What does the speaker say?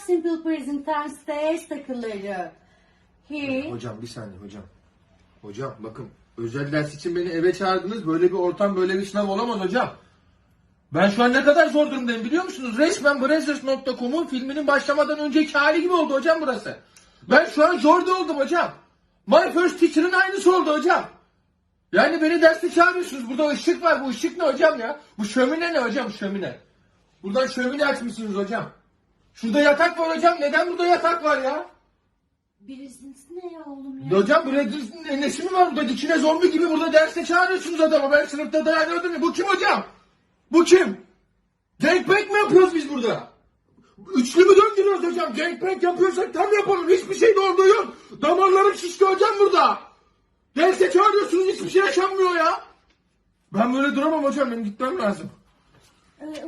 Simple Present Tense takıları. He. Hocam bir saniye hocam. Hocam bakın özel ders için beni eve çağırdınız. Böyle bir ortam böyle bir sınav olamaz hocam. Ben şu an ne kadar zor durumdayım biliyor musunuz? Resmen Brazzers.com'un filminin başlamadan önceki hali gibi oldu hocam burası. Ben şu an zorda oldum hocam. My First Teacher'ın aynısı oldu hocam. Yani beni derste çağırıyorsunuz. Burada ışık var. Bu ışık ne hocam ya? Bu şömine ne hocam şömine? Buradan şömine açmışsınız hocam. Şurada yatak var hocam. Neden burada yatak var ya? Present ne ya oğlum ya? Hocam bu ne, nesi mi var burada? Dikine zombi gibi burada derste çağırıyorsunuz adamı. Ben sınıfta dayanıyordum ya. Bu kim hocam? Bu kim? Gangbang mi yapıyoruz biz burada? Üçlü mü döndürüyoruz hocam? Gangbang yapıyorsak tam yapalım. Hiçbir şey de olduğu yok. Damarlarım şişti hocam burada. Derse çağırıyorsunuz hiçbir şey yaşanmıyor ya. Ben böyle duramam hocam. Benim gitmem lazım. Ee,